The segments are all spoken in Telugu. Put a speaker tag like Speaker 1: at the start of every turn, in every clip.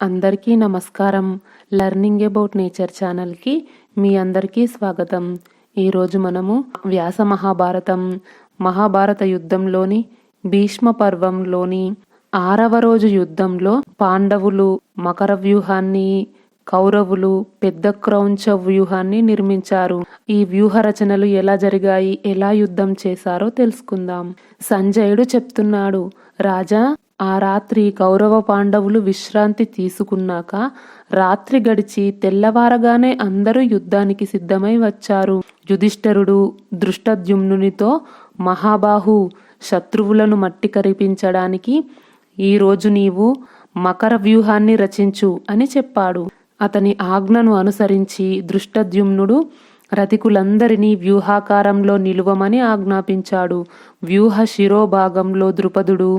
Speaker 1: అందరికీ నమస్కారం. లెర్నింగ్ అబౌట్ నేచర్ ఛానల్కి మీ అందరికీ స్వాగతం. ఈరోజు మనము వ్యాస మహాభారతం మహాభారత యుద్ధంలోని భీష్మ పర్వంలోని ఆరవ రోజు యుద్ధంలో పాండవులు మకర వ్యూహాన్ని కౌరవులు పెద్ద క్రౌంచ వ్యూహాన్ని నిర్మించారు. ఈ వ్యూహ రచనలు ఎలా జరిగాయి ఎలా యుద్ధం చేశారో తెలుసుకుందాం. సంజయుడు చెప్తున్నాడు రాజా ఆ రాత్రి కౌరవ పాండవులు విశ్రాంతి తీసుకున్నాక రాత్రి గడిచి తెల్లవారగానే అందరూ యుద్ధానికి సిద్ధమై వచ్చారు. యుధిష్ఠరుడు దృష్టద్యుమ్నునితో మహాబాహు శత్రువులను మట్టి కరిపించడానికి ఈరోజు నీవు మకర వ్యూహాన్ని రచించు అని చెప్పాడు. అతని ఆజ్ఞను అనుసరించి దృష్టద్యుమ్నుడు రతికులందరినీ వ్యూహాకారంలో నిలువమని ఆజ్ఞాపించాడు. వ్యూహ శిరోభాగంలో ద్రుపదుడు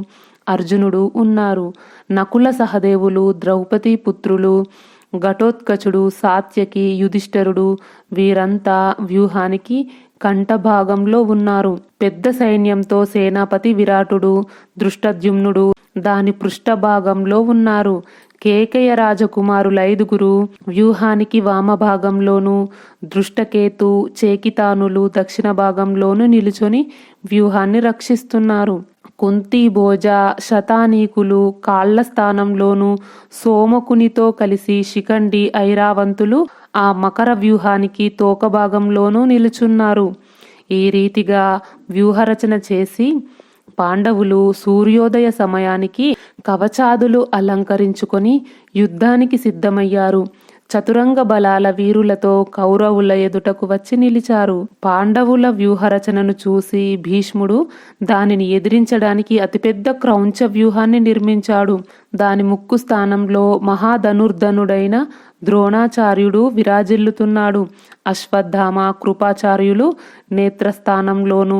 Speaker 1: అర్జునుడు ఉన్నారు. నకుల సహదేవులు ద్రౌపది పుత్రులు ఘటోత్కచుడు సాత్యకి యుధిష్ఠరుడు వీరంతా వ్యూహానికి కంఠభాగంలో ఉన్నారు. పెద్ద సైన్యంతో సేనాపతి విరాటుడు దృష్టద్యుమ్నుడు దాని పృష్ఠభాగంలో ఉన్నారు. కేకయ రాజకుమారులైదుగురు వ్యూహానికి వామభాగంలోను దృష్టకేతు చేకితానులు దక్షిణ భాగంలోను నిలుచొని వ్యూహాన్ని రక్షిస్తున్నారు. కుంతి భోజ శతానీకులు కాళ్ళ స్థానంలోను సోమకునితో కలిసి శిఖండి ఐరావంతులు ఆ మకర వ్యూహానికి తోక భాగంలోనూ నిలుచున్నారు. ఈ రీతిగా వ్యూహరచన చేసి పాండవులు సూర్యోదయ సమయానికి కవచాదులు అలంకరించుకొని యుద్ధానికి సిద్ధమయ్యారు. చతురంగ బలాల వీరులతో కౌరవుల ఎదుటకు వచ్చి నిలిచారు. పాండవుల వ్యూహరచనను చూసి భీష్ముడు దానిని ఎదిరించడానికి అతిపెద్ద క్రౌంచ వ్యూహాన్ని నిర్మించాడు. దాని ముక్కు స్థానంలో మహాధనుర్ధనుడైన ద్రోణాచార్యుడు విరాజిల్లుతున్నాడు. అశ్వత్థామ కృపాచార్యులు నేత్రస్థానంలోనూ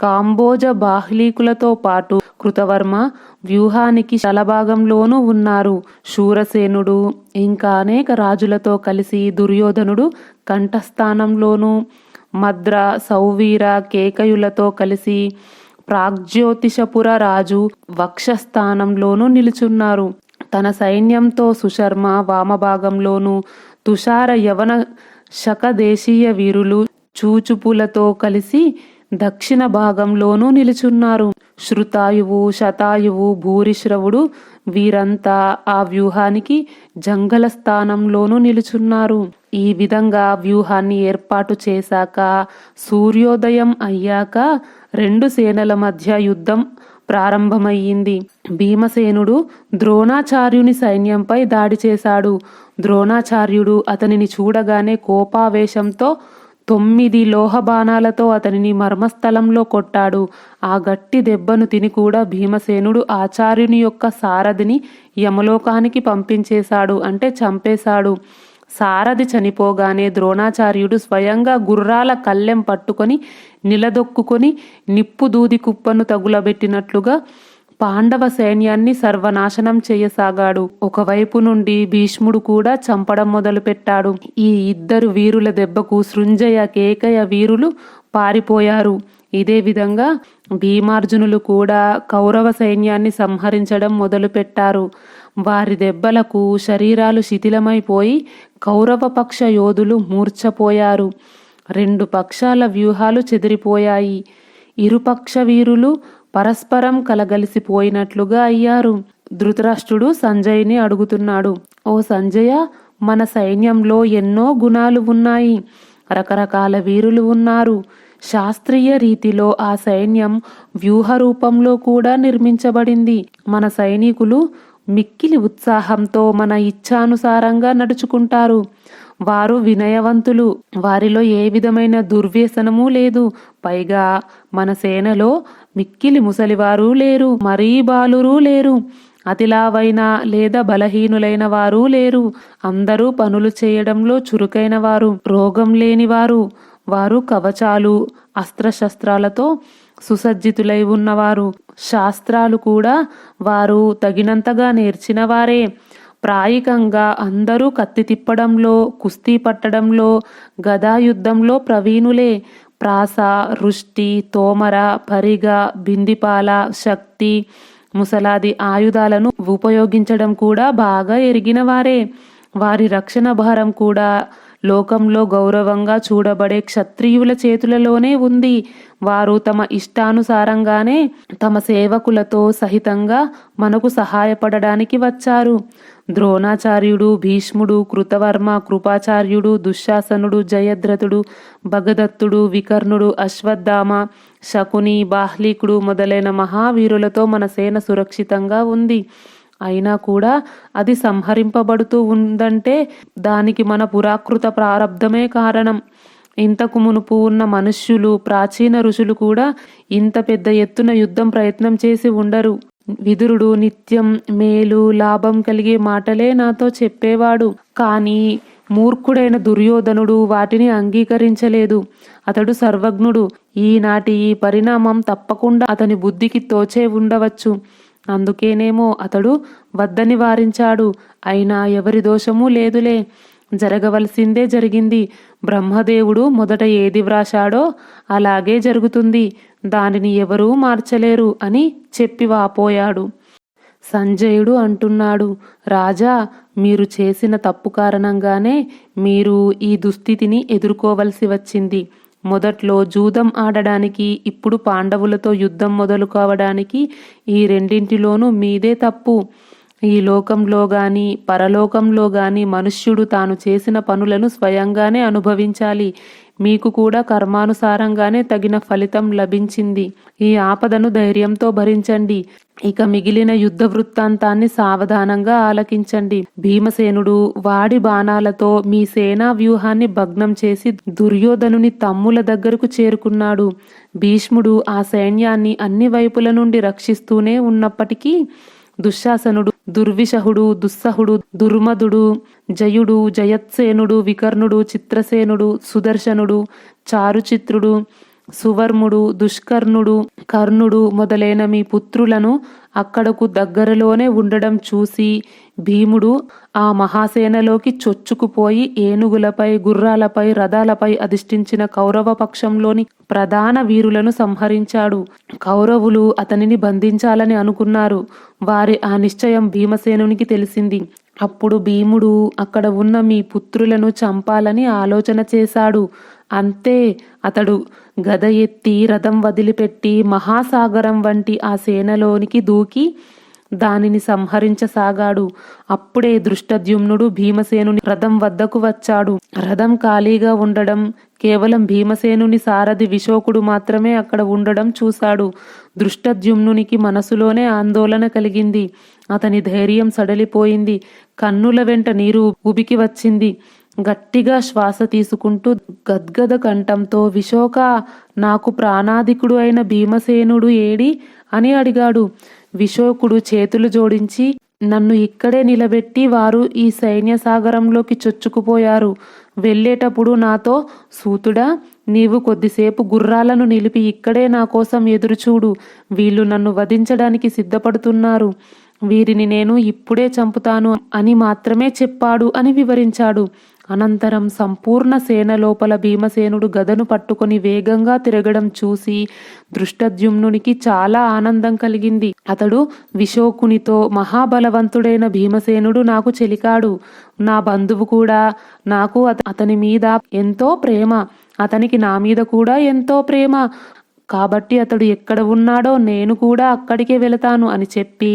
Speaker 1: కాంబోజ బాహ్లీకులతో పాటు కృతవర్మ వ్యూహానికి శలభాగంలోనూ ఉన్నారు. శూరసేనుడు ఇంకా అనేక రాజులతో కలిసి దుర్యోధనుడు కంఠస్థానంలోనూ మద్ర సౌవీర కేకయులతో కలిసి ప్రాగ్జ్యోతిషపుర రాజు వక్షస్థానంలోనూ నిలుచున్నారు. తన సైన్యంతో సుశర్మ వామభాగంలోనూ తుషార యవన శకదేశీయ వీరులు చూచుపులతో కలిసి దక్షిణ భాగంలోనూ నిలుచున్నారు. శృతాయువు శతాయువు భూరిశ్రవుడు వీరంతా ఆ వ్యూహానికి జంగల స్థానంలోనూ నిలుచున్నారు. ఈ విధంగా వ్యూహాన్ని ఏర్పాటు చేశాక సూర్యోదయం అయ్యాక రెండు సేనల మధ్య యుద్ధం ప్రారంభమయ్యింది. భీమసేనుడు ద్రోణాచార్యుని సైన్యంపై దాడి చేశాడు. ద్రోణాచార్యుడు అతనిని చూడగానే కోపావేశంతో తొమ్మిది లోహ బాణాలతో అతనిని మర్మస్థలంలో కొట్టాడు. ఆ గట్టి దెబ్బను తిని కూడా భీమసేనుడు ఆచార్యుని యొక్క సారథిని యమలోకానికి పంపించేశాడు అంటే చంపేశాడు. సారథి చనిపోగానే ద్రోణాచార్యుడు స్వయంగా గుర్రాల కళ్ళెం పట్టుకొని నిలదొక్కుకొని నిప్పు దూది కుప్పను తగులబెట్టినట్లుగా పాండవ సైన్యాన్ని సర్వనాశనం చేయసాగాడు. ఒకవైపు నుండి భీష్ముడు కూడా చంపడం మొదలుపెట్టాడు. ఈ ఇద్దరు వీరుల దెబ్బకు సృంజయ కేకయ వీరులు పారిపోయారు. ఇదే విధంగా భీమార్జునులు కూడా కౌరవ సైన్యాన్ని సంహరించడం మొదలుపెట్టారు. వారి దెబ్బలకు శరీరాలు శిథిలమైపోయి కౌరవ పక్ష యోధులు మూర్ఛపోయారు. రెండు పక్షాల వ్యూహాలు చెదిరిపోయాయి. ఇరుపక్ష వీరులు పరస్పరం కలగలిసిపోయినట్లుగా అయ్యారు. ధృతరాష్ట్రుడు సంజయ్ని అడుగుతున్నాడు. ఓ సంజయ మన సైన్యంలో ఎన్నో గుణాలు ఉన్నాయి. రకరకాల వీరులు ఉన్నారు. శాస్త్రీయ రీతిలో ఆ సైన్యం వ్యూహ రూపంలో కూడా నిర్మించబడింది. మన సైనికులు మిక్కిలి ఉత్సాహంతో మన ఇచ్ఛానుసారంగా నడుచుకుంటారు. వారు వినయవంతులు. వారిలో ఏ విధమైన దుర్వ్యసనమూ లేదు. పైగా మన సేనలో మిక్కిలి ముసలివారు లేరు మరీ బాలురు లేరు. అతిలావైన లేదా బలహీనులైన వారు లేరు. అందరూ పనులు చేయడంలో చురుకైన వారు రోగం లేనివారు వారు కవచాలు అస్త్రశస్త్రాలతో సుసజ్జితులై ఉన్నవారు. శాస్త్రాలు కూడా వారు తగినంతగా నేర్చినవారే. ప్రాయికంగా అందరూ కత్తి తిప్పడంలో కుస్తీ పట్టడంలో గదాయుద్ధంలో ప్రవీణులే. ప్రాస రుష్టి తోమర పరిగ బిందిపాల శక్తి ముసలాది ఆయుధాలను ఉపయోగించడం కూడా బాగా ఎరిగిన వారే. వారి రక్షణ భారం కూడా లోకంలో గౌరవంగా చూడబడే క్షత్రియుల చేతులలోనే ఉంది. వారు తమ ఇష్టానుసారంగానే తమ సేవకులతో సహితంగా మనకు సహాయపడడానికి వచ్చారు. ద్రోణాచార్యుడు భీష్ముడు కృతవర్మ కృపాచార్యుడు దుశ్శాసనుడు జయద్రథుడు భగదత్తుడు వికర్ణుడు అశ్వత్థామ శకుని బాహ్లీకుడు మొదలైన మహావీరులతో మన సేన సురక్షితంగా ఉంది. అయినా కూడా అది సంహరింపబడుతూ ఉందంటే దానికి మన పురాకృత ప్రారంధమే కారణం. ఇంతకు మునుపు ఉన్న మనుష్యులు ప్రాచీన ఋషులు కూడా ఇంత పెద్ద ఎత్తున యుద్ధం ప్రయత్నం చేసి ఉండరు. విదురుడు నిత్యం మేలు లాభం కలిగే మాటలే నాతో చెప్పేవాడు. కానీ మూర్ఖుడైన దుర్యోధనుడు వాటిని అంగీకరించలేదు. అతడు సర్వజ్ఞుడు. ఈనాటి ఈ పరిణామం తప్పకుండా అతని బుద్ధికి తోచే ఉండవచ్చు. అందుకేనేమో అతడు వద్దని వారించాడు. అయినా ఎవరి దోషమూ లేదులే. జరగవలసిందే జరిగింది. బ్రహ్మదేవుడు మొదట ఏది వ్రాశాడో అలాగే జరుగుతుంది. దానిని ఎవరూ మార్చలేరు అని చెప్పి వాపోయాడు. సంజయుడు అంటున్నాడు రాజా మీరు చేసిన తప్పు కారణంగానే మీరు ఈ దుస్థితిని ఎదుర్కోవలసి వచ్చింది. మొదట్లో జూదం ఆడడానికి ఇప్పుడు పాండవులతో యుద్ధం మొదలు కావడానికి ఈ రెండింటిలోనూ మీదే తప్పు. ఈ లోకంలో గాని పరలోకంలో గాని మనుష్యుడు తాను చేసిన పనులను స్వయంగానే అనుభవించాలి. మీకు కూడా కర్మానుసారంగానే తగిన ఫలితం లభించింది. ఈ ఆపదను ధైర్యంతో భరించండి. ఇక మిగిలిన యుద్ధ వృత్తాంతాన్ని సావధానంగా ఆలకించండి. భీమసేనుడు వాడి బాణాలతో మీ సేనా వ్యూహాన్ని భగ్నం చేసి దుర్యోధనుని తమ్ముల దగ్గరకు చేరుకున్నాడు. భీష్ముడు ఆ సైన్యాన్ని అన్ని వైపుల నుండి రక్షిస్తూనే ఉన్నప్పటికీ దుశ్శాసనుడు దుర్విషహుడు దుస్సహుడు దుర్మదుడు జయుడు జయత్సేనుడు వికర్ణుడు చిత్రసేనుడు సుదర్శనుడు చారుచిత్రుడు సువర్ముడు దుష్కర్ణుడు కర్ణుడు మొదలైన మీ పుత్రులను అక్కడకు దగ్గరలోనే ఉండడం చూసి భీముడు ఆ మహాసేనలోకి చొచ్చుకుపోయి ఏనుగులపై గుర్రాలపై రథాలపై అధిష్ఠించిన కౌరవ పక్షంలోని ప్రధాన వీరులను సంహరించాడు. కౌరవులు అతనిని బంధించాలని అనుకున్నారు. వారి ఆ నిశ్చయం భీమసేనునికి తెలిసింది. అప్పుడు భీముడు అక్కడ ఉన్న మీ పుత్రులను చంపాలని ఆలోచన చేశాడు. అంతే అతడు గద ఎత్తి రథం వదిలిపెట్టి మహాసాగరం వంటి ఆ సేనలోనికి దూకి దానిని సంహరించసాగాడు. అప్పుడే దృష్టద్యుమ్నుడు భీమసేనుని రథం వద్దకు వచ్చాడు. రథం ఖాళీగా ఉండడం కేవలం భీమసేనుని సారథి విశోకుడు మాత్రమే అక్కడ ఉండడం చూశాడు. దృష్టద్యుమ్నునికి మనసులోనే ఆందోళన కలిగింది. అతని ధైర్యం సడలిపోయింది. కన్నుల వెంట నీరు ఉబికి వచ్చింది. గట్టిగా శ్వాస తీసుకుంటూ గద్గద కంఠంతో విశోక నాకు ప్రాణాధికుడు అయిన భీమసేనుడు ఏడి? అని అడిగాడు. విశోకుడు చేతులు జోడించి నన్ను ఇక్కడే నిలబెట్టి వారు ఈ సైన్య సాగరంలోకి చొచ్చుకుపోయారు. వెళ్ళేటప్పుడు నాతో సూతుడా నీవు కొద్దిసేపు గుర్రాలను నిలిపి ఇక్కడే నా కోసం ఎదురుచూడు. వీళ్ళు నన్ను వధించడానికి సిద్ధపడుతున్నారు. వీరిని నేను ఇప్పుడే చంపుతాను అని మాత్రమే చెప్పాడు అని వివరించాడు. అనంతరం సంపూర్ణ సేన లోపల భీమసేనుడు గదను పట్టుకొని వేగంగా తిరగడం చూసి దృష్టద్యుమ్నునికి చాలా ఆనందం కలిగింది. అతడు విశోకునితో మహాబలవంతుడైన భీమసేనుడు నాకు చెలికాడు. నా బంధువు కూడా నాకు అతని మీద ఎంతో ప్రేమ. అతనికి నా మీద కూడా ఎంతో ప్రేమ. కాబట్టి అతడు ఎక్కడ ఉన్నాడో నేను కూడా అక్కడికే వెళతాను అని చెప్పి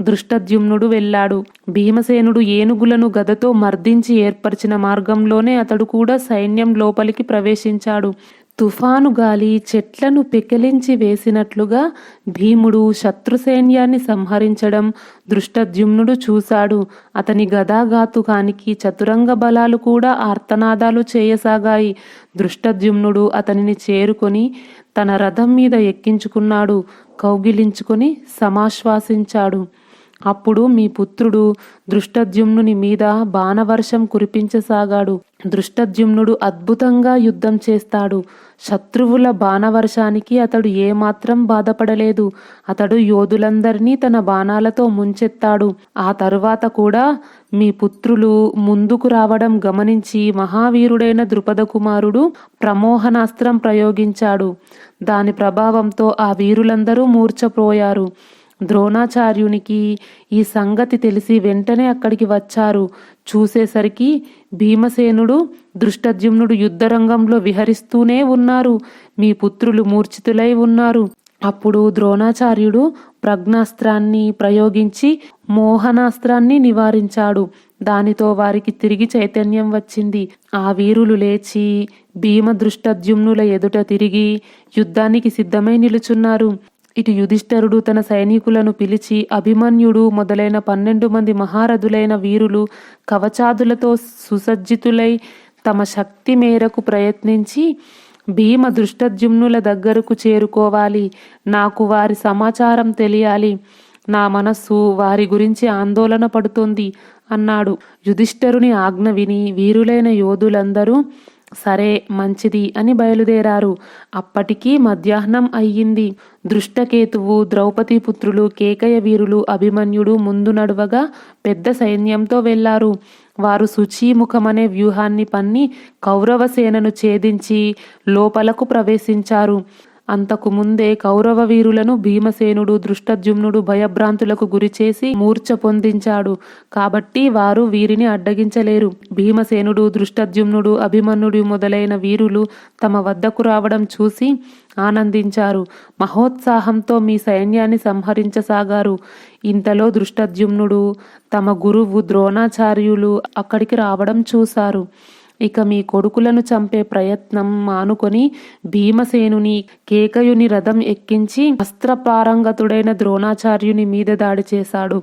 Speaker 1: దృష్టద్యుమ్నుడు వెళ్ళాడు. భీమసేనుడు ఏనుగులను గదతో మర్దించి ఏర్పరిచిన మార్గంలోనే అతడు కూడా సైన్యం లోపలికి ప్రవేశించాడు. తుఫాను గాలి చెట్లను పెకిలించి వేసినట్లుగా భీముడు శత్రు సైన్యాన్ని సంహరించడం దృష్టద్యుమ్నుడు చూశాడు. అతని గదాఘాతుకానికి చతురంగ బలాలు కూడా ఆర్తనాదాలు చేయసాగాయి. దృష్టద్యుమ్నుడు అతనిని చేరుకొని తన రథం మీద ఎక్కించుకున్నాడు. కౌగిలించుకొని సమాశ్వాసించాడు. అప్పుడు మీ పుత్రుడు దృష్టద్యుమ్నుని మీద బాణవర్షం కురిపించసాగాడు. దృష్టద్యుమ్నుడు అద్భుతంగా యుద్ధం చేస్తాడు. శత్రువుల బాణవర్షానికి అతడు ఏమాత్రం బాధపడలేదు. అతడు యోధులందరినీ తన బాణాలతో ముంచెత్తాడు. ఆ తరువాత కూడా మీ పుత్రులు ముందుకు రావడం గమనించి మహావీరుడైన ద్రుపద కుమారుడు ప్రమోహనాస్త్రం ప్రయోగించాడు. దాని ప్రభావంతో ఆ వీరులందరూ మూర్చపోయారు ద్రోణాచార్యునికి ఈ సంగతి తెలిసి వెంటనే అక్కడికి వచ్చారు. చూసేసరికి భీమసేనుడు దృష్టద్యుమ్నుడు యుద్ధరంగంలో విహరిస్తూనే ఉన్నారు. మీ పుత్రులు మూర్ఛితులై ఉన్నారు. అప్పుడు ద్రోణాచార్యుడు ప్రజ్ఞాస్త్రాన్ని ప్రయోగించి మోహనాస్త్రాన్ని నివారించాడు. దానితో వారికి తిరిగి చైతన్యం వచ్చింది. ఆ వీరులు లేచి భీమ దృష్టద్యుమ్నుల ఎదుట తిరిగి యుద్ధానికి సిద్ధమై నిలుచున్నారు. ఇటు యుధిష్ఠరుడు తన సైనికులను పిలిచి అభిమన్యుడు మొదలైన పన్నెండు మంది మహారథులైన వీరులు కవచాదులతో సుసజ్జితులై తమ శక్తి మేరకు ప్రయత్నించి భీమ దృష్టద్యుమ్నుల దగ్గరకు చేరుకోవాలి. నాకు వారి సమాచారం తెలియాలి. నా మనస్సు వారి గురించి ఆందోళన పడుతుంది అన్నాడు. యుధిష్ఠరుని ఆజ్ఞ విని వీరులైన యోధులందరూ సరే మంచిది అని బయలుదేరారు. అప్పటికీ మధ్యాహ్నం అయ్యింది. దృష్టకేతువు ద్రౌపది పుత్రులు కేకయ వీరులు అభిమన్యుడు ముందు నడువగా పెద్ద సైన్యంతో వెళ్ళారు వారు శుచీముఖమనే వ్యూహాన్ని పన్ని కౌరవ సేనను ఛేదించి లోపలకు ప్రవేశించారు. అంతకు ముందే కౌరవ వీరులను భీమసేనుడు దృష్టద్యుమ్నుడు భయభ్రాంతులకు గురిచేసి మూర్ఛ పొందించాడు. కాబట్టి వారు వీరిని అడ్డగించలేరు. భీమసేనుడు దృష్టద్యుమ్నుడు అభిమన్యుడు మొదలైన వీరులు తమ వద్దకు రావడం చూసి ఆనందించారు. మహోత్సాహంతో మీ సైన్యాన్ని సంహరించసాగారు. ఇంతలో దృష్టద్యుమ్నుడు తమ గురువు ద్రోణాచార్యులు అక్కడికి రావడం చూశారు. ఇక మీ కొడుకులను చంపే ప్రయత్నం మానుకొని భీమసేనుని కేకయుని రథం ఎక్కించి అస్త్రపారంగతుడైన ద్రోణాచార్యుని మీద దాడి చేశాడు.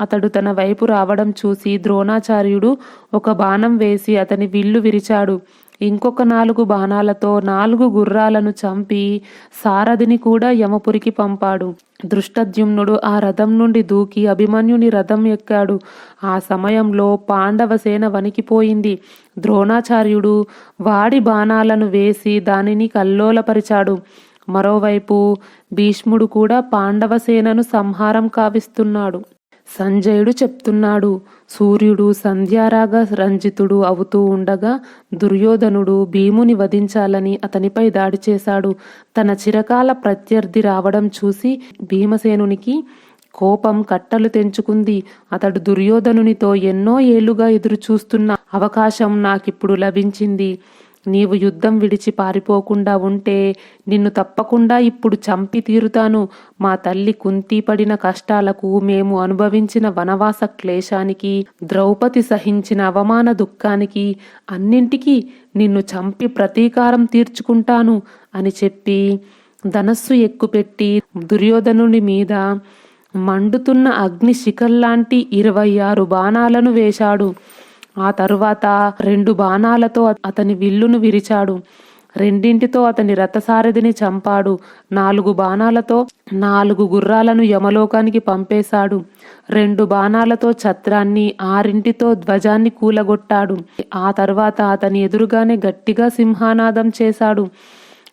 Speaker 1: అతడు తన వైపు రావడం చూసి ద్రోణాచార్యుడు ఒక బాణం వేసి అతని విల్లు విరిచాడు. ఇంకొక నాలుగు బాణాలతో నాలుగు గుర్రాలను చంపి సారథిని కూడా యమపురికి పంపాడు. దృష్టద్యుమ్నుడు ఆ రథం నుండి దూకి అభిమన్యుని రథం ఎక్కాడు. ఆ సమయంలో పాండవ సేన వణికిపోయింది. ద్రోణాచార్యుడు వాడి బాణాలను వేసి దానిని కల్లోలపరిచాడు. మరోవైపు భీష్ముడు కూడా పాండవ సేనను సంహారం కావిస్తున్నాడు. సంజయుడు చెప్తున్నాడు. సూర్యుడు సంధ్యారాగ రంజితుడు అవుతూ ఉండగా దుర్యోధనుడు భీముని వధించాలని అతనిపై దాడి చేశాడు. తన చిరకాల ప్రత్యర్థి రావడం చూసి భీమసేనునికి కోపం కట్టలు తెంచుకుంది. అతడు దుర్యోధనునితో ఎన్నో ఏళ్ళుగా ఎదురు చూస్తున్న అవకాశం నాకిప్పుడు లభించింది. నీవు యుద్ధం విడిచి పారిపోకుండా ఉంటే నిన్ను తప్పకుండా ఇప్పుడు చంపి తీరుతాను. మా తల్లి కుంతి పడిన కష్టాలకు మేము అనుభవించిన వనవాస క్లేశానికి ద్రౌపది సహించిన అవమాన దుఃఖానికి అన్నింటికీ నిన్ను చంపి ప్రతీకారం తీర్చుకుంటాను అని చెప్పి ధనస్సు ఎక్కుపెట్టి దుర్యోధనుని మీద మండుతున్న అగ్ని శిఖల్లాంటి ఇరవై ఆరు బాణాలను వేశాడు. ఆ తరువాత రెండు బాణాలతో అతని విల్లును విరిచాడు. రెండింటితో అతని రథసారథిని చంపాడు. నాలుగు బాణాలతో నాలుగు గుర్రాలను యమలోకానికి పంపేశాడు. రెండు బాణాలతో ఛత్రాన్ని ఆరింటితో ధ్వజాన్ని కూలగొట్టాడు. ఆ తర్వాత అతని ఎదురుగానే గట్టిగా సింహానాదం చేశాడు.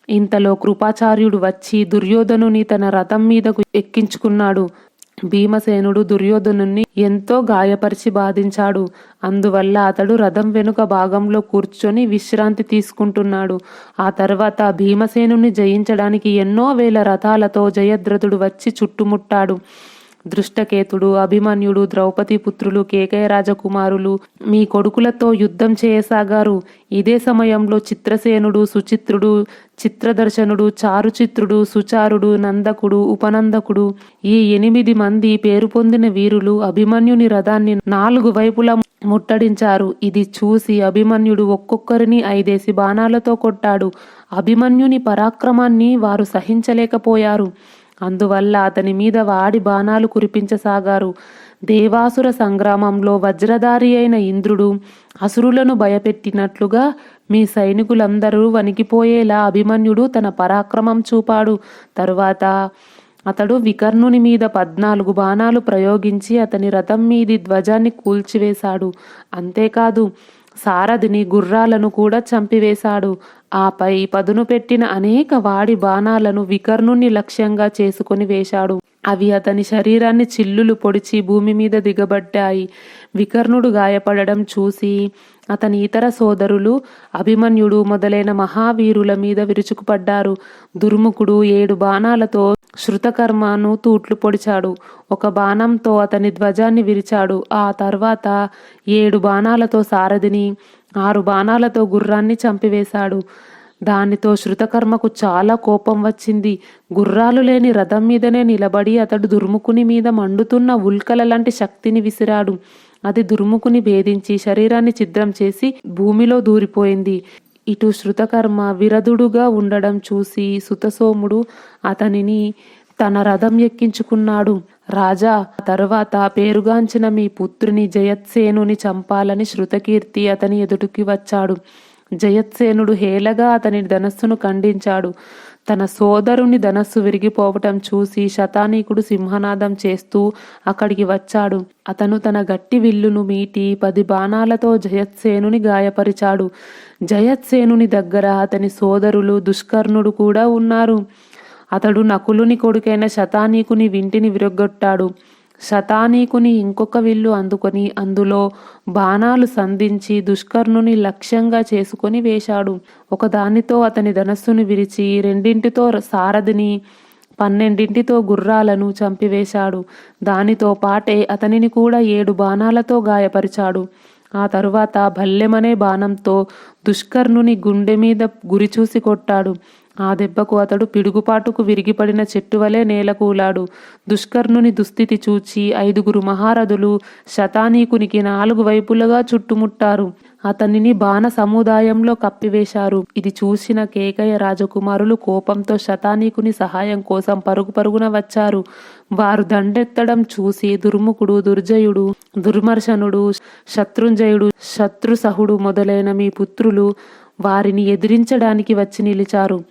Speaker 1: ఇంతలో కృపాచార్యుడు వచ్చి దుర్యోధనుని తన రథం మీదకు ఎక్కించుకున్నాడు. భీమసేనుడు దుర్యోధనుణ్ణి ఎంతో గాయపరిచి బాధించాడు. అందువల్ల అతడు రథం వెనుక భాగంలో కూర్చొని విశ్రాంతి తీసుకుంటున్నాడు. ఆ తర్వాత భీమసేనుని జయించడానికి ఎన్నో వేల రథాలతో జయద్రథుడు వచ్చి చుట్టుముట్టాడు. దృష్టకేతుడు అభిమన్యుడు ద్రౌపది పుత్రులు కేకయ రాజకుమారులు మీ కొడుకులతో యుద్ధం చేయసాగారు. ఇదే సమయంలో చిత్రసేనుడు సుచిత్రుడు చిత్రదర్శనుడు చారుచిత్రుడు సుచారుడు నందకుడు ఉపనందకుడు ఈ ఎనిమిది మంది పేరు పొందిన వీరులు అభిమన్యుని రథాన్ని నాలుగు వైపులా ముట్టడించారు. ఇది చూసి అభిమన్యుడు ఒక్కొక్కరిని ఐదేసి బాణాలతో కొట్టాడు. అభిమన్యుని పరాక్రమాన్ని వారు సహించలేకపోయారు. అందువల్ల అతని మీద వాడి బాణాలు కురిపించసాగారు. దేవాసుర సంగ్రామంలో వజ్రధారి అయిన ఇంద్రుడు అసురులను భయపెట్టినట్లుగా మీ సైనికులందరూ వణికిపోయేలా అభిమన్యుడు తన పరాక్రమం చూపాడు. తరువాత అతడు వికర్ణుని మీద పద్నాలుగు బాణాలు ప్రయోగించి అతని రథం మీది ధ్వజాన్ని కూల్చివేశాడు. అంతేకాదు సారథిని గుర్రాలను కూడా చంపివేశాడు. ఆపై పదును పెట్టిన అనేక వాడి బాణాలను వికర్ణుణ్ణి లక్ష్యంగా చేసుకొని వేశాడు. అవి అతని శరీరాన్ని చిల్లులు పొడిచి భూమి మీద దిగబడ్డాయి. వికర్ణుడు గాయపడడం చూసి అతని ఇతర సోదరులు అభిమన్యుడు మొదలైన మహావీరుల మీద విరుచుకుపడ్డారు. దుర్ముఖుడు ఏడు బాణాలతో శృతకర్మను తూట్లు పొడిచాడు. ఒక బాణంతో అతని ధ్వజాన్ని విరిచాడు. ఆ తర్వాత ఏడు బాణాలతో సారథిని ఆరు బాణాలతో గుర్రాన్ని చంపివేశాడు. దానితో శృతకర్మకు చాలా కోపం వచ్చింది. గుర్రాలు లేని రథం మీదనే నిలబడి అతడు దుర్ముఖుని మీద మండుతున్న ఉల్కల లాంటి శక్తిని విసిరాడు. అది దుర్ముఖుని భేదించి శరీరాన్ని ఛిద్రం చేసి భూమిలో దూరిపోయింది. ఇటు శృతకర్మ విరధుడుగా ఉండడం చూసి సుతసోముడు అతనిని తన రథం ఎక్కించుకున్నాడు. రాజా తరువాత పేరుగాంచిన మీ పుత్రుని జయత్సేనుని చంపాలని శృతకీర్తి అతని ఎదుటికి వచ్చాడు. జయత్సేనుడు హేలగా అతని ధనస్సును ఖండించాడు. తన సోదరుని ధనస్సు విరిగిపోవటం చూసి శతానీకుడు సింహనాదం చేస్తూ అక్కడికి వచ్చాడు. అతను తన గట్టి విల్లును మీటి పది బాణాలతో జయత్సేనుని గాయపరిచాడు. జయత్సేనుని దగ్గర అతని సోదరులు దుష్కర్ణుడు కూడా ఉన్నారు. అతడు నకులుని కొడుకైన శతానీకుని వింటిని విరగొట్టాడు శతానీకుని ఇంకొక విల్లు అందుకొని అందులో బాణాలు సంధించి దుష్కర్ణుని లక్ష్యంగా చేసుకొని వేశాడు. ఒకదానితో అతని ధనస్సును విరిచి రెండింటితో సారథిని పన్నెండింటితో గుర్రాలను చంపివేశాడు. దానితో పాటే అతనిని కూడా ఏడు బాణాలతో గాయపరిచాడు. ఆ తరువాత భల్లెమనే బాణంతో దుష్కర్ణుని గుండె మీద గురిచూసి కొట్టాడు. ఆ దెబ్బకు అతడు పిడుగుపాటుకు విరిగిపడిన చెట్టు వలె నేలకూలాడు దుష్కర్ణుని దుస్థితి చూచి ఐదుగురు మహారథులు శతానీకునికి నాలుగు వైపులుగా చుట్టుముట్టారు. అతనిని బాణ సముదాయంలో కప్పివేశారు. ఇది చూసిన కేకయ్య రాజకుమారులు కోపంతో శతానీకుని సహాయం కోసం పరుగు పరుగున వచ్చారు. వారు దండెత్తడం చూసి దుర్ముఖుడు దుర్జయుడు దుర్మర్శనుడు శత్రుంజయుడు శత్రుసహుడు మొదలైన మీ పుత్రులు వారిని ఎదిరించడానికి వచ్చి నిలిచారు.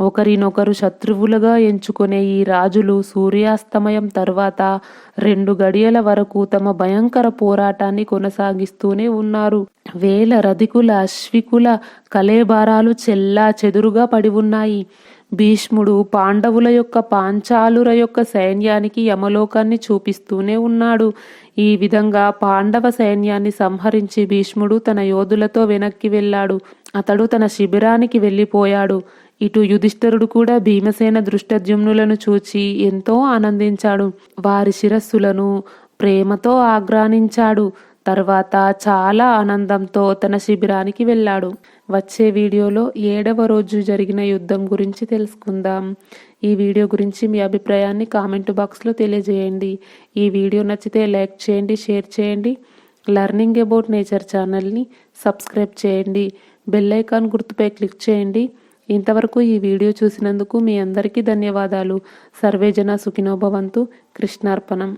Speaker 1: ఒకరినొకరు శత్రువులుగా ఎంచుకునే ఈ రాజులు సూర్యాస్తమయం తర్వాత రెండు గడియల వరకు తమ భయంకర పోరాటాన్ని కొనసాగిస్తూనే ఉన్నారు. వేల రధికుల అశ్వికుల కలేబారాలు చెల్లా చెదురుగా పడి ఉన్నాయి. భీష్ముడు పాండవుల యొక్క పాంచాలుర యొక్క సైన్యానికి యమలోకాన్ని చూపిస్తూనే ఉన్నాడు. ఈ విధంగా పాండవ సైన్యాన్ని సంహరించి భీష్ముడు తన యోధులతో వెనక్కి వెళ్ళాడు. అతడు తన శిబిరానికి వెళ్ళిపోయాడు. ఇటు యుధిష్ఠరుడు కూడా భీమసేన దృష్టద్యుమ్నులను చూచి ఎంతో ఆనందించాడు. వారి శిరస్సులను ప్రేమతో ఆగ్రానించాడు తర్వాత చాలా ఆనందంతో తన శిబిరానికి వెళ్ళాడు. వచ్చే వీడియోలో ఏడవ రోజు జరిగిన యుద్ధం గురించి తెలుసుకుందాం. ఈ వీడియో గురించి మీ అభిప్రాయాన్ని కామెంట్ బాక్స్లో తెలియజేయండి. ఈ వీడియో నచ్చితే లైక్ చేయండి షేర్ చేయండి. లర్నింగ్ అబౌట్ నేచర్ ఛానల్ని సబ్స్క్రైబ్ చేయండి. బెల్ ఐకాన్ గుర్తుపై క్లిక్ చేయండి. ఇంతవరకు ఈ వీడియో చూసినందుకు మీ అందరికీ ధన్యవాదాలు. సర్వేజన సుఖినోభవంతు. కృష్ణార్పణం.